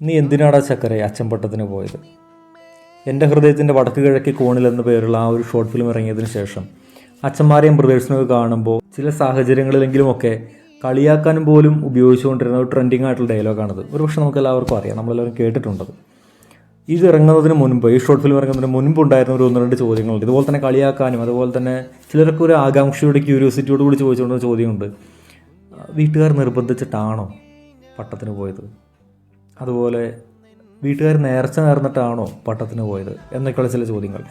നീ എന്തിനാടാ ചക്കരെ അച്ചമ്പട്ടത്തിന് പോയത്? എന്റെ ഹൃദയത്തിന്റെ വടക്ക് കിഴക്കി കോണിൽ എന്ന പേരുള്ള ആ ഒരു ഷോർട്ട് ഫിലിം ഇറങ്ങിയതിന് ശേഷം അച്ഛന്മാരെയും ബ്രദേഴ്സിനൊക്കെ കാണുമ്പോൾ ചില സാഹചര്യങ്ങളിലെങ്കിലുമൊക്കെ കളിയാക്കാനും പോലും ഉപയോഗിച്ചുകൊണ്ടിരുന്ന ഒരു ട്രെൻഡിങ് ആയിട്ടുള്ള ഡയലോഗാണത് ഒരു പക്ഷേ നമുക്ക് എല്ലാവർക്കും അറിയാം നമ്മളെല്ലാവരും കേട്ടിട്ടുണ്ടത്. ഇത് ഇറങ്ങുന്നതിന് മുൻപ് ഈ ഷോർട്ട് ഫിലിം ഇറങ്ങുന്നതിന് മുൻപ് ഉണ്ടായിരുന്ന ഒരു ഒന്ന് രണ്ട് ചോദ്യങ്ങളുണ്ട്. ഇതുപോലെ തന്നെ കളിയാക്കാനും അതുപോലെ തന്നെ ചിലർക്ക് ഒരു ആകാംക്ഷയുടെ ക്യൂരിയോസിറ്റിയോട് കൂടി ചോദിച്ചുകൊണ്ടിരുന്ന ചോദ്യമുണ്ട്. വീട്ടുകാർ നിർബന്ധിച്ചിട്ടാണോ പട്ടത്തിന് പോയത്? അതുപോലെ വീട്ടുകാർ നേർച്ച നേർന്നിട്ടാണോ പട്ടത്തിന് പോയത്? എന്നൊക്കെയുള്ള ചില ചോദ്യങ്ങൾ.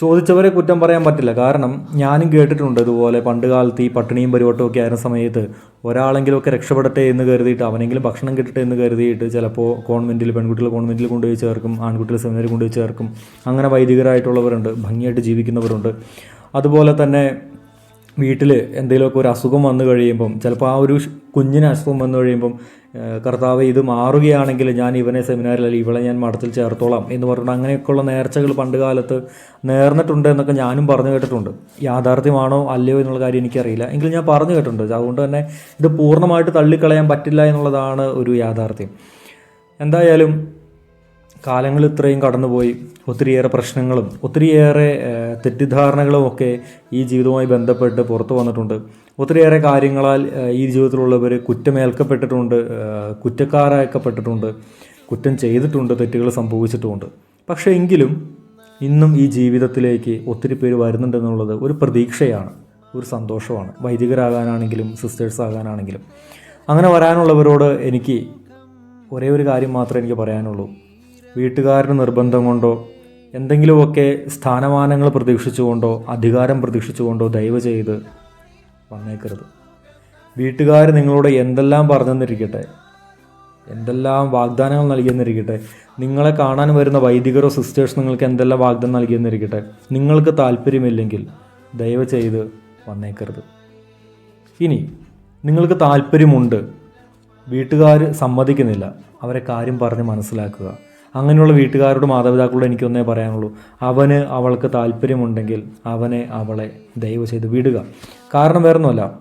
ചോദിച്ചവരെ കുറ്റം പറയാൻ പറ്റില്ല. കാരണം ഞാനും കേട്ടിട്ടുണ്ട് ഇതുപോലെ പണ്ട് കാലത്ത് ഈ പട്ടിണിയും പരിവട്ടവും ഒക്കെ ആയിരുന്ന സമയത്ത് ഒരാളെങ്കിലുമൊക്കെ രക്ഷപ്പെടട്ടെ എന്ന് കരുതിയിട്ട് അവനെങ്കിലും ഭക്ഷണം കിട്ടട്ടെ എന്ന് കരുതിയിട്ട് ചിലപ്പോൾ കോൺവെന്റിൽ പെൺകുട്ടികൾ കോൺവെന്റിൽ കൊണ്ടുപോയി ചേർക്കും ആൺകുട്ടികൾ സെമിനറി കൊണ്ടുപോയി ചേർക്കും. അങ്ങനെ വൈദികരായിട്ടുള്ളവരുണ്ട് ഭംഗിയായിട്ട് ജീവിക്കുന്നവരുണ്ട്. അതുപോലെ തന്നെ വീട്ടിൽ എന്തെങ്കിലുമൊക്കെ ഒരു അസുഖം വന്നു കഴിയുമ്പം ചിലപ്പോൾ ആ ഒരു കുഞ്ഞിന് അസുഖം വന്നു കഴിയുമ്പം കർത്താവ് ഇത് മാറുകയാണെങ്കിൽ ഞാൻ ഇവനെ സെമിനാറിൽ അല്ലെങ്കിൽ ഇവളെ ഞാൻ മഠത്തിൽ ചേർത്തോളാം എന്ന് പറഞ്ഞിട്ട് അങ്ങനെയൊക്കെയുള്ള നേർച്ചകൾ പണ്ട് കാലത്ത് നേർന്നിട്ടുണ്ട് എന്നൊക്കെ ഞാനും പറഞ്ഞു കേട്ടിട്ടുണ്ട്. യാഥാർത്ഥ്യമാണോ അല്ലയോ എന്നുള്ള കാര്യം എനിക്കറിയില്ല. എങ്കിലും ഞാൻ പറഞ്ഞു കേട്ടിട്ടുണ്ട്. അതുകൊണ്ട് തന്നെ ഇത് പൂർണമായിട്ട് തള്ളിക്കളയാൻ പറ്റില്ല എന്നുള്ളതാണ് ഒരു യാഥാർത്ഥ്യം. എന്തായാലും കാലങ്ങൾ ഇത്രയും കടന്നുപോയി. ഒത്തിരിയേറെ പ്രശ്നങ്ങളും ഒത്തിരിയേറെ തെറ്റിദ്ധാരണകളും ഒക്കെ ഈ ജീവിതവുമായി ബന്ധപ്പെട്ട് പുറത്തു വന്നിട്ടുണ്ട്. ഒത്തിരിയേറെ കാര്യങ്ങളാൽ ഈ ജീവിതത്തിലുള്ളവർ കുറ്റമേൽക്കപ്പെട്ടിട്ടുണ്ട് കുറ്റക്കാരാക്കപ്പെട്ടിട്ടുണ്ട് കുറ്റം ചെയ്തിട്ടുണ്ട് തെറ്റുകൾ സംഭവിച്ചിട്ടുമുണ്ട്. പക്ഷേ എങ്കിലും ഇന്നും ഈ ജീവിതത്തിലേക്ക് ഒത്തിരി പേര് വരുന്നുണ്ടെന്നുള്ളത് ഒരു പ്രതീക്ഷയാണ് ഒരു സന്തോഷമാണ്. വൈദികരാകാനാണെങ്കിലും സിസ്റ്റേഴ്സ് ആകാനാണെങ്കിലും. അങ്ങനെ വരാനുള്ളവരോട് എനിക്ക് ഒരേ ഒരു കാര്യം മാത്രമേ എനിക്ക് പറയാനുള്ളൂ. വീട്ടുകാരുടെ നിർബന്ധം കൊണ്ടോ എന്തെങ്കിലുമൊക്കെ സ്ഥാനമാനങ്ങൾ പ്രതീക്ഷിച്ചുകൊണ്ടോ അധികാരം പ്രതീക്ഷിച്ചുകൊണ്ടോ ദയവ് ചെയ്ത് വന്നേക്കരുത്. വീട്ടുകാർ നിങ്ങളോട് എന്തെല്ലാം പറഞ്ഞെന്നിരിക്കട്ടെ എന്തെല്ലാം വാഗ്ദാനങ്ങൾ നൽകിയെന്നിരിക്കട്ടെ നിങ്ങളെ കാണാൻ വരുന്ന വൈദികരോ സിസ്റ്റേഴ്സ് നിങ്ങൾക്ക് എന്തെല്ലാം വാഗ്ദാനം നൽകിയെന്നിരിക്കട്ടെ നിങ്ങൾക്ക് താല്പര്യമില്ലെങ്കിൽ ദയവ് ചെയ്ത് വന്നേക്കരുത്. ഇനി നിങ്ങൾക്ക് താല്പര്യമുണ്ട് വീട്ടുകാർ സമ്മതിക്കുന്നില്ല അവരെ കാര്യം പറഞ്ഞ് മനസ്സിലാക്കുക. അങ്ങനെയുള്ള വീട്ടുകാരോട് മാതാപിതാക്കളോട് എനിക്കൊന്നേ പറയാനുള്ളൂ. അവന് അവൾക്ക് താല്പര്യമുണ്ടെങ്കിൽ അവനെ അവളെ ദയവ് ചെയ്ത് വിടുക. കാരണം വേറൊന്നുമല്ല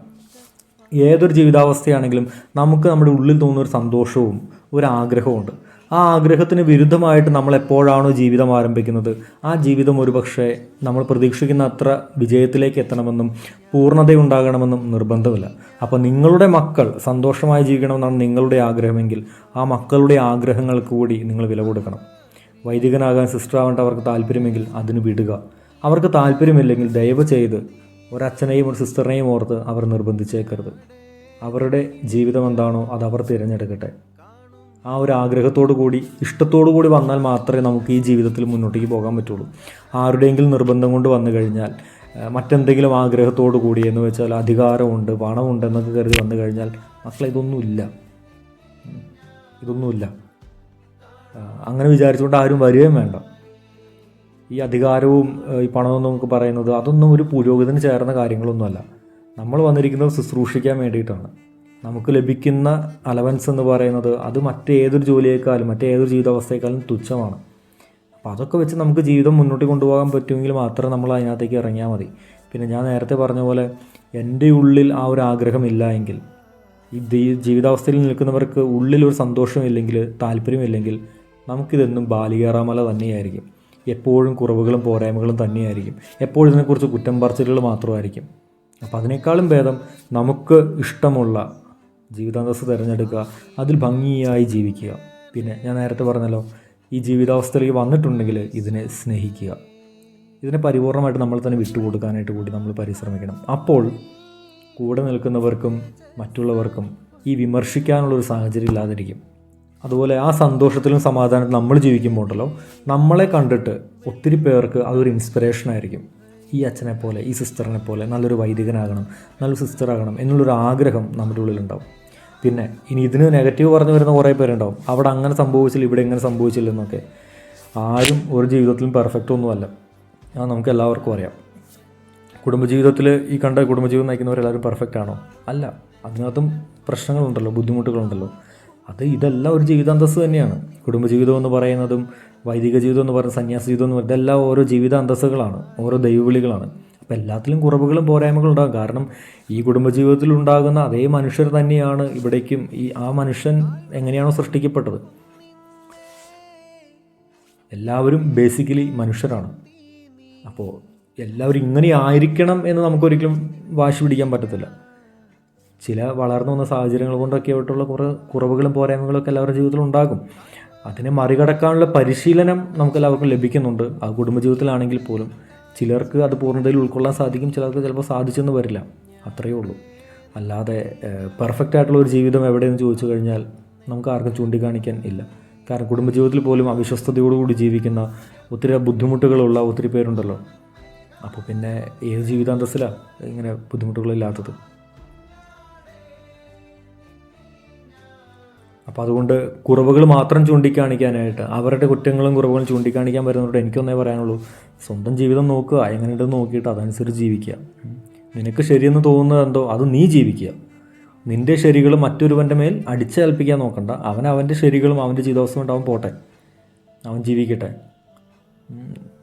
ഏതൊരു ജീവിതാവസ്ഥയാണെങ്കിലും നമുക്ക് നമ്മുടെ ഉള്ളിൽ തോന്നുന്ന ഒരു സന്തോഷവും ഒരു ആഗ്രഹമുണ്ട് ആ ആഗ്രഹത്തിന് വിരുദ്ധമായിട്ട് നമ്മൾ എപ്പോഴാണോ ജീവിതം ആരംഭിക്കുന്നത്? ആ ജീവിതം ഒരുപക്ഷെ നമ്മൾ പ്രതീക്ഷിക്കുന്ന അത്ര വിജയത്തിലേക്ക് എത്തണമെന്നും പൂർണതയുണ്ടാകണമെന്നും നിർബന്ധമില്ല. അപ്പോൾ നിങ്ങളുടെ മക്കൾ സന്തോഷമായി ജീവിക്കണമെന്നാണ് നിങ്ങളുടെ ആഗ്രഹമെങ്കിൽ ആ മക്കളുടെ ആഗ്രഹങ്ങൾക്ക് കൂടി നിങ്ങൾ വില കൊടുക്കണം. വൈദികനാകാൻ സിസ്റ്റർ ആവേണ്ട അവർക്ക് താല്പര്യമെങ്കിൽ അതിന് വിടുക. അവർക്ക് താല്പര്യമില്ലെങ്കിൽ ദയവ് ചെയ്ത് ഒരച്ഛനെയും ഒരു സിസ്റ്ററിനെയും ഓർത്ത് അവർ നിർബന്ധിച്ചേക്കരുത്. അവരുടെ ജീവിതം എന്താണോ അത് അവർ തിരഞ്ഞെടുക്കട്ടെ. ആ ഒരു ആഗ്രഹത്തോടു കൂടി ഇഷ്ടത്തോടു കൂടി വന്നാൽ മാത്രമേ നമുക്ക് ഈ ജീവിതത്തിൽ മുന്നോട്ടേക്ക് പോകാൻ പറ്റുള്ളൂ. ആരുടെയെങ്കിലും നിർബന്ധം കൊണ്ട് വന്നു കഴിഞ്ഞാൽ മറ്റെന്തെങ്കിലും ആഗ്രഹത്തോടു കൂടി എന്ന് വെച്ചാൽ അധികാരമുണ്ട് പണമുണ്ട് എന്നൊക്കെ കരുതി വന്നു കഴിഞ്ഞാൽ മക്കളെ ഇതൊന്നുമില്ല. ഇതൊന്നുമില്ല. അങ്ങനെ വിചാരിച്ചുകൊണ്ട് ആരും വരികയും വേണ്ട. ഈ അധികാരവും ഈ പണവും നമുക്ക് പറയുന്നത് അതൊന്നും ഒരു പുരോഗതിന് ചേർന്ന കാര്യങ്ങളൊന്നുമല്ല. നമ്മൾ വന്നിരിക്കുന്നത് ശുശ്രൂഷിക്കാൻ വേണ്ടിയിട്ടാണ്. നമുക്ക് ലഭിക്കുന്ന അലവൻസ് എന്ന് പറയുന്നത് അത് മറ്റേതൊരു ജോലിയേക്കാളും മറ്റേതൊരു ജീവിതാവസ്ഥയേക്കാളും തുച്ഛമാണ്. അപ്പോൾ അതൊക്കെ വെച്ച് നമുക്ക് ജീവിതം മുന്നോട്ട് കൊണ്ടുപോകാൻ പറ്റുമെങ്കിൽ മാത്രം നമ്മൾ അതിനകത്തേക്ക് ഇറങ്ങിയാൽ മതി. പിന്നെ ഞാൻ നേരത്തെ പറഞ്ഞ പോലെ എന്റെ ഉള്ളിൽ ആ ഒരു ആഗ്രഹമില്ല എങ്കിൽ ഈ ജീവിതാവസ്ഥയിൽ നിൽക്കുന്നവർക്ക് ഉള്ളിൽ ഒരു സന്തോഷമില്ലെങ്കിൽ താല്പര്യമില്ലെങ്കിൽ നമുക്കിതെന്നും ബാലികേറാമല തന്നെയായിരിക്കും. എപ്പോഴും കുറവുകളും പോരായ്മകളും തന്നെയായിരിക്കും. എപ്പോഴും ഇതിനെക്കുറിച്ച് കുറ്റം പറച്ചിലുകൾ മാത്രമായിരിക്കും. അപ്പോൾ അതിനേക്കാളും ഭേദം നമുക്ക് ഇഷ്ടമുള്ള ജീവിതാന്തസ് തിരഞ്ഞെടുക്കുക അതിൽ ഭംഗിയായി ജീവിക്കുക. പിന്നെ ഞാൻ നേരത്തെ പറഞ്ഞല്ലോ ഈ ജീവിതാവസ്ഥയിലേക്ക് വന്നിട്ടുണ്ടെങ്കിൽ ഇതിനെ സ്നേഹിക്കുക. ഇതിനെ പരിപൂർണമായിട്ട് നമ്മൾ തന്നെ വിട്ടുകൊടുക്കാനായിട്ട് കൂടി നമ്മൾ പരിശ്രമിക്കണം. അപ്പോൾ കൂടെ നിൽക്കുന്നവർക്കും മറ്റുള്ളവർക്കും ഈ വിമർശിക്കാനുള്ളൊരു സാഹചര്യം ഇല്ലാതിരിക്കും. അതുപോലെ ആ സന്തോഷത്തിലും സമാധാനത്തിലും നമ്മൾ ജീവിക്കുമ്പോണ്ടല്ലോ നമ്മളെ കണ്ടിട്ട് ഒത്തിരി പേർക്ക് അതൊരു ഇൻസ്പിറേഷൻ ആയിരിക്കും. ഈ അച്ഛനെ പോലെ ഈ സിസ്റ്ററിനെ പോലെ നല്ലൊരു വൈദികനാകണം നല്ലൊരു സിസ്റ്ററാകണം എന്നുള്ളൊരു ആഗ്രഹം നമ്മുടെ ഉള്ളിലുണ്ടാവും. പിന്നെ ഇനി ഇതിന് നെഗറ്റീവ് പറഞ്ഞു വരുന്ന കുറേ പേരുണ്ടാവും. അവിടെ അങ്ങനെ സംഭവിച്ചില്ല ഇവിടെ എങ്ങനെ സംഭവിച്ചില്ല എന്നൊക്കെ. ആരും ഒരു ജീവിതത്തിലും പെർഫെക്റ്റ് ഒന്നുമല്ല. അത് നമുക്ക് എല്ലാവർക്കും അറിയാം. കുടുംബജീവിതത്തിൽ ഈ കണ്ട കുടുംബജീവിതം നയിക്കുന്നവരെല്ലാവരും പെർഫെക്റ്റ് ആണോ? അല്ല. അതിനകത്തും പ്രശ്നങ്ങളുണ്ടല്ലോ ബുദ്ധിമുട്ടുകളുണ്ടല്ലോ. അത് ഇതെല്ലാം ഒരു ജീവിതാന്തസ് തന്നെയാണ്. കുടുംബജീവിതം എന്ന് പറയുന്നതും വൈദിക ജീവിതം എന്ന് പറഞ്ഞ സന്യാസ ജീവിതം എന്ന് പറയുന്നത് എല്ലാം ഓരോ ജീവിത അന്തസ്സുകളാണ് ഓരോ ദൈവവിളികളാണ്. അപ്പോൾ എല്ലാത്തിലും കുറവുകളും പോരായ്മകളും ഉണ്ടാകും. കാരണം ഈ കുടുംബജീവിതത്തിൽ ഉണ്ടാകുന്ന അതേ മനുഷ്യർ തന്നെയാണ് ഇവിടേക്കും ഈ ആ മനുഷ്യൻ എങ്ങനെയാണോ സൃഷ്ടിക്കപ്പെട്ടത്. എല്ലാവരും ബേസിക്കലി മനുഷ്യരാണ്. അപ്പോൾ എല്ലാവരും ഇങ്ങനെ ആയിരിക്കണം എന്ന് നമുക്കൊരിക്കലും വാശി പിടിക്കാൻ പറ്റത്തില്ല. ചില വളർന്നു വന്ന സാഹചര്യങ്ങൾ കൊണ്ടൊക്കെ ആയിട്ടുള്ള കുറേ കുറവുകളും പോരായ്മകളൊക്കെ എല്ലാവരുടെ ജീവിതത്തിൽ ഉണ്ടാകും. അതിനെ മറികടക്കാനുള്ള പരിശീലനം നമുക്ക് എല്ലാവർക്കും ലഭിക്കുന്നുണ്ട്. ആ കുടുംബജീവിതത്തിലാണെങ്കിൽ പോലും ചിലർക്ക് അത് പൂർണതയിൽ ഉൾക്കൊള്ളാൻ സാധിക്കും ചിലർക്ക് ചിലപ്പോൾ സാധിച്ചെന്ന് വരില്ല. അത്രയേ ഉള്ളൂ. അല്ലാതെ പെർഫെക്റ്റ് ആയിട്ടുള്ള ഒരു ജീവിതം എവിടെയെന്ന് ചോദിച്ചു കഴിഞ്ഞാൽ നമുക്ക് ആർക്കും ചൂണ്ടിക്കാണിക്കാൻ ഇല്ല. കാരണം കുടുംബജീവിതത്തിൽ പോലും അവിശ്വസ്തയോടുകൂടി ജീവിക്കുന്ന ഒത്തിരി ബുദ്ധിമുട്ടുകളുള്ള ഒത്തിരി പേരുണ്ടല്ലോ. അപ്പോൾ പിന്നെ ഏത് ജീവിതാന്തസ്സിലാണ് ഇങ്ങനെ ബുദ്ധിമുട്ടുകളില്ലാത്തത്? അപ്പോൾ അതുകൊണ്ട് കുറവുകൾ മാത്രം ചൂണ്ടിക്കാണിക്കാനായിട്ട് അവരുടെ കുറ്റങ്ങളും കുറവുകളും ചൂണ്ടിക്കാണിക്കാൻ വരുന്നവരോട് എനിക്കൊന്നേ പറയാനുള്ളൂ സ്വന്തം ജീവിതം നോക്കുക എങ്ങനെയുണ്ടെന്ന് നോക്കിയിട്ട് അതനുസരിച്ച് ജീവിക്കുക. നിനക്ക് ശരിയെന്ന് തോന്നുന്നത് എന്തോ അത് നീ ജീവിക്കുക. നിന്റെ ശരികൾ മറ്റൊരുവന്റെ മേൽ അടിച്ചേൽപ്പിക്കാൻ നോക്കണ്ട. അവൻ അവന്റെ ശരികളും അവന്റെ ജീവിതാവസ്ഥ കൊണ്ട് അവൻ പോട്ടെ. അവൻ ജീവിക്കട്ടെ.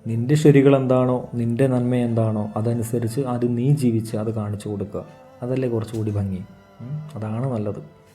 നിന്റെ ശരികൾ എന്താണോ നിന്റെ നന്മ എന്താണോ അതനുസരിച്ച് അത് നീ ജീവിച്ച് അത് കാണിച്ചു കൊടുക്കുക. അതല്ലേ കുറച്ചുകൂടി ഭംഗി. അതാണ് നല്ലത്.